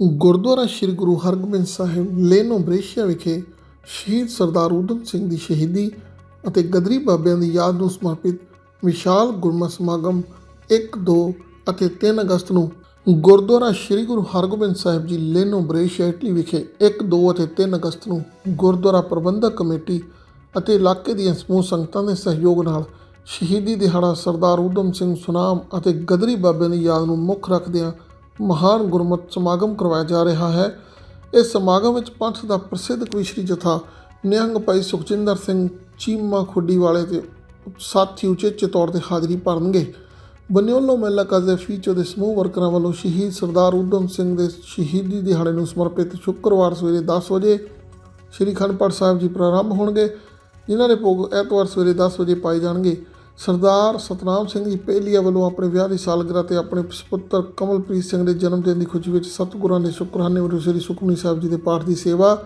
Gurdwara Sri Guru Hargobind Sahib Leno Brescia ਵਿਖੇ ਸ਼ਹੀਦ ਸਰਦਾਰ ਊਧਮ ਸਿੰਘ ਦੀ ਸ਼ਹੀਦੀ ਅਤੇ ਗਦਰੀ ਬਾਬਿਆਂ ਦੀ ਯਾਦ ਨੂੰ ਸਮਰਪਿਤ ਵਿਸ਼ਾਲ ਗੁਰਮਤਿ ਸਮਾਗਮ 1 2 ਅਤੇ 3 ਅਗਸਤ ਨੂੰ ਗੁਰਦੁਆਰਾ ਸ੍ਰੀ ਗੁਰੂ ਹਰਗੋਬਿੰਦ ਸਾਹਿਬ ਜੀ ਲੇਨੋ ਬ੍ਰੇਸ਼ੀਆ, ਇਟਲੀ ਵਿਖੇ 1 2 ਅਤੇ 3 ਅਗਸਤ ਨੂੰ ਗੁਰਦੁਆਰਾ ਪ੍ਰਬੰਧਕ ਕਮੇਟੀ ਅਤੇ ਇਲਾਕੇ ਦੀਆਂ ਸਮੂਹ ਸੰਗਤਾਂ ਦੇ ਸਹਿਯੋਗ ਨਾਲ ਸ਼ਹੀਦੀ ਦਿਹਾੜਾ ਸਰਦਾਰ ਊਧਮ ਸਿੰਘ ਸੁਨਾਮ ਅਤੇ ਗਦਰੀ ਬਾਬਿਆਂ ਦੀ ਯਾਦ ਨੂੰ ਮੁੱਖ ਰੱਖਦਿਆਂ ਮਹਾਨ ਗੁਰਮਤਿ ਸਮਾਗਮ ਕਰਵਾਇਆ ਜਾ ਰਿਹਾ ਹੈ। ਇਸ ਸਮਾਗਮ ਵਿੱਚ ਪੰਥ ਦਾ ਪ੍ਰਸਿੱਧ ਕਵੀਸ਼ਰੀ ਜਥਾ ਨਿਹੰਗ ਭਾਈ ਸੁਖਜਿੰਦਰ ਸਿੰਘ ਚੀਮਾ ਖੁੱਡੀ ਵਾਲੇ ਤੇ ਸਾਥੀ ਉਚੇਚੇ ਤੌਰ ਤੇ ਹਾਜ਼ਰੀ ਭਰਨਗੇ। ਬਨਿਓਲੋ ਮਹਿਲਾ ਕਾਜ਼ੇ ਫੀਚੋ ਦੇ ਸਮੂਹ ਵਰਕਰਾਂ ਵੱਲੋਂ ਸ਼ਹੀਦ ਸਰਦਾਰ ਊਧਮ ਸਿੰਘ ਦੇ ਸ਼ਹੀਦੀ ਦਿਹਾੜੇ ਨੂੰ ਸਮਰਪਿਤ ਸ਼ੁੱਕਰਵਾਰ ਸਵੇਰੇ 10 ਵਜੇ ਸ਼੍ਰੀ ਖੰਡਪੜ ਸਾਹਿਬ ਜੀ ਪ੍ਰਾਰੰਭ ਹੋਣਗੇ, ਜਿਨ੍ਹਾਂ ਦੇ ਭੋਗ ਐਤਵਾਰ ਸਵੇਰੇ 10 ਵਜੇ ਪਾਏ ਜਾਣਗੇ। ਸਰਦਾਰ ਸਤਨਾਮ ਸਿੰਘ ਜੀ ਪਹਿਲੀਆ ਵੱਲੋਂ ਆਪਣੇ ਵਿਆਹ ਦੀ ਸਾਲਗਿਰਾ ਤੇ ਆਪਣੇ ਸੁਪੁੱਤਰ ਕਮਲਪ੍ਰੀਤ ਸਿੰਘ ਦੇ ਜਨਮ ਦਿਨ ਦੀ ਖੁਸ਼ੀ ਵਿੱਚ ਸਤਿਗੁਰਾਂ ਦੇ ਸ਼ੁਕਰਾਨੇ ਵਜੋਂ ਸ੍ਰੀ ਸੁਖਮਨੀ ਸਾਹਿਬ ਜੀ ਦੇ ਪਾਠ ਦੀ ਸੇਵਾ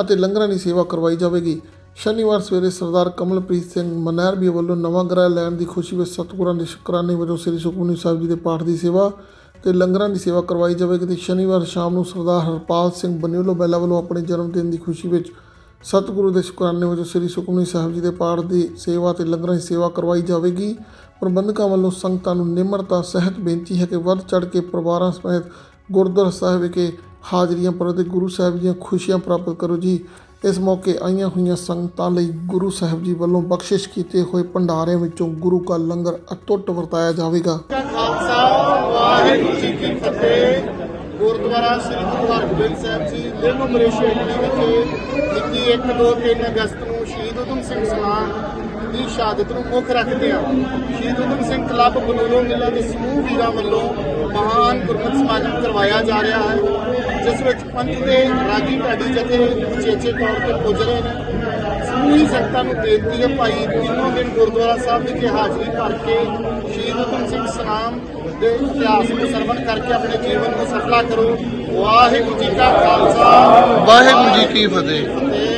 ਅਤੇ ਲੰਗਰਾਂ ਦੀ ਸੇਵਾ ਕਰਵਾਈ ਜਾਵੇਗੀ। ਸ਼ਨੀਵਾਰ ਸਵੇਰੇ ਸਰਦਾਰ ਕਮਲਪ੍ਰੀਤ ਸਿੰਘ ਮਨੈਰਬੀ ਵੱਲੋਂ ਨਵਾਂ ਗ੍ਰਹਿ ਲੈਣ ਦੀ ਖੁਸ਼ੀ ਵਿੱਚ ਸਤਿਗੁਰਾਂ ਦੇ ਸ਼ੁਕਰਾਨੇ ਵਜੋਂ ਸ੍ਰੀ ਸੁਖਮਨੀ ਸਾਹਿਬ ਜੀ ਦੇ ਪਾਠ ਦੀ ਸੇਵਾ ਤੇ ਲੰਗਰਾਂ ਦੀ ਸੇਵਾ ਕਰਵਾਈ ਜਾਵੇਗੀ ਤੇ ਸ਼ਨੀਵਾਰ ਸ਼ਾਮ ਨੂੰ ਸਰਦਾਰ ਹਰਪਾਲ ਸਿੰਘ ਬਨਿਓਲੋ ਬੈਲਾ ਵੱਲੋਂ ਆਪਣੇ ਜਨਮ ਦਿਨ ਦੀ ਖੁਸ਼ੀ ਵਿੱਚ ਸਤਿਗੁਰੂ ਦੇ ਸ਼ੁਕਰਾਨੇ ਵਜੋਂ ਸ੍ਰੀ ਸੁਖਮਨੀ ਸਾਹਿਬ ਜੀ ਦੇ ਪਾਠ ਦੀ ਸੇਵਾ ਤੇ ਲੰਗਰਾਂ ਦੀ ਸੇਵਾ ਕਰਵਾਈ ਜਾਵੇਗੀ। ਪ੍ਰਬੰਧਕਾਂ ਵੱਲੋਂ ਸੰਗਤਾਂ ਨੂੰ ਨਿਮਰਤਾ, ਸਹਿਤ ਬੇਨਤੀ ਹੈ ਕਿ ਵੱਧ ਚੜ ਕੇ ਪਰਿਵਾਰਾਂ ਸਮੇਤ ਗੁਰਦੁਆਰਾ ਸਾਹਿਬ ਵਿਖੇ ਹਾਜ਼ਰੀਆਂ ਭਰੋ ਤੇ ਗੁਰੂ ਸਾਹਿਬ ਦੀਆਂ ਖੁਸ਼ੀਆਂ ਪ੍ਰਾਪਤ ਕਰੋ ਜੀ। ਇਸ ਮੌਕੇ ਆਈਆਂ ਹੋਈਆਂ ਸੰਗਤਾਂ ਲਈ ਗੁਰੂ ਸਾਹਿਬ ਜੀ ਵੱਲੋਂ ਬਖਸ਼ਿਸ਼ ਕੀਤੇ ਹੋਏ ਭੰਡਾਰਿਆਂ ਵਿੱਚੋਂ ਗੁਰੂ ਕਾ ਲੰਗਰ ਅਟੁੱਟ ਵਰਤਾਇਆ ਜਾਵੇਗਾ। ਖਾਲਸਾ ਵਾਹਿਗੁਰੂ ਜੀ ਕੀ ਫਤਿਹ। ਗੁਰਦੁਆਰਾ ਸ੍ਰੀ ਗੁਰੂ ਹਰਗੋਬਿੰਦ ਸਾਹਿਬ ਜੀ ਲੇਮੋ ਮਲੇਸ਼ੀਆ ਇਟਲੀ ਵਿਖੇ ਮਿਤੀ 1 2 3 ਅਗਸਤ ਨੂੰ ਸ਼ਹੀਦ ਊਧਮ ਸਿੰਘ ਸਲਾਮ ਦੀ ਸ਼ਹਾਦਤ ਨੂੰ ਮੁੱਖ ਰੱਖਦੇ ਹਾਂ ਸ਼ਹੀਦ ਊਧਮ ਸਿੰਘ ਕਲੱਬ ਬਨੂਰੋ ਮਿਲਾ ਦੇ ਸਮੂਹ ਵੀਰਾਂ ਵੱਲੋਂ ਮਹਾਨ ਗੁਰਮਤਿ ਸਮਾਗਮ ਕਰਵਾਇਆ ਜਾ ਰਿਹਾ ਹੈ, ਜਿਸ ਵਿੱਚ ਪੰਥ ਦੇ ਰਾਗੀ ਢਾਡੀ ਜਥੇ ਚੇਚੇ ਤੌਰ ਤੇ ਪੁੱਜ ਰਹੇ ਨੇ। ਸਮੂਹੀ ਸੰਗਤਾਂ ਨੂੰ ਬੇਨਤੀ ਹੈ ਭਾਈ, ਤਿੰਨੋਂ ਦਿਨ ਗੁਰਦੁਆਰਾ ਸਾਹਿਬ ਵਿਖੇ ਹਾਜ਼ਰੀ ਭਰ ਕੇ ਸ਼ਹੀਦ ਊਧਮ ਸਿੰਘ ਸਨਾਮ ਦੇ ਇਤਿਹਾਸ ਨੂੰ ਸਰਵਣ ਕਰਕੇ ਆਪਣੇ ਜੀਵਨ ਨੂੰ ਸਫਲਾ ਕਰੋ। ਵਾਹਿਗੁਰੂ ਜੀ ਕਾ ਖਾਲਸਾ। ਵਾਹਿਗੁਰੂ ਜੀ ਕੀ ਫਤਿਹ।